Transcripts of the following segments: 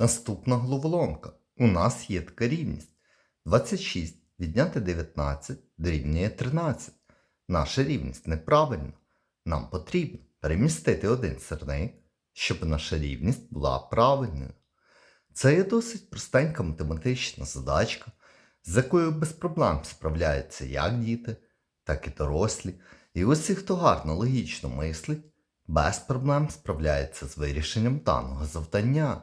Наступна головоломка. У нас є така рівність. 26 відняти 19 дорівнює 13. Наша рівність неправильна. Нам потрібно перемістити один сирник, щоб наша рівність була правильною. Це є досить простенька математична задачка, з якою без проблем справляються як діти, так і дорослі. І усі, хто гарно логічно мислить, без проблем справляється з вирішенням даного завдання.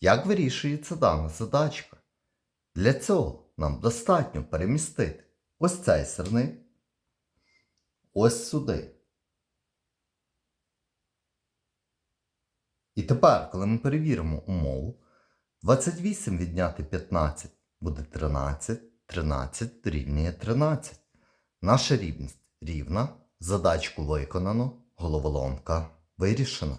Як вирішується дана задачка? Для цього нам достатньо перемістити ось цей сирник ось сюди. І тепер, коли ми перевіримо умову, 28 відняти 15 буде 13, 13 дорівнює 13. Наша рівність рівна, задачку виконано, головоломка вирішена.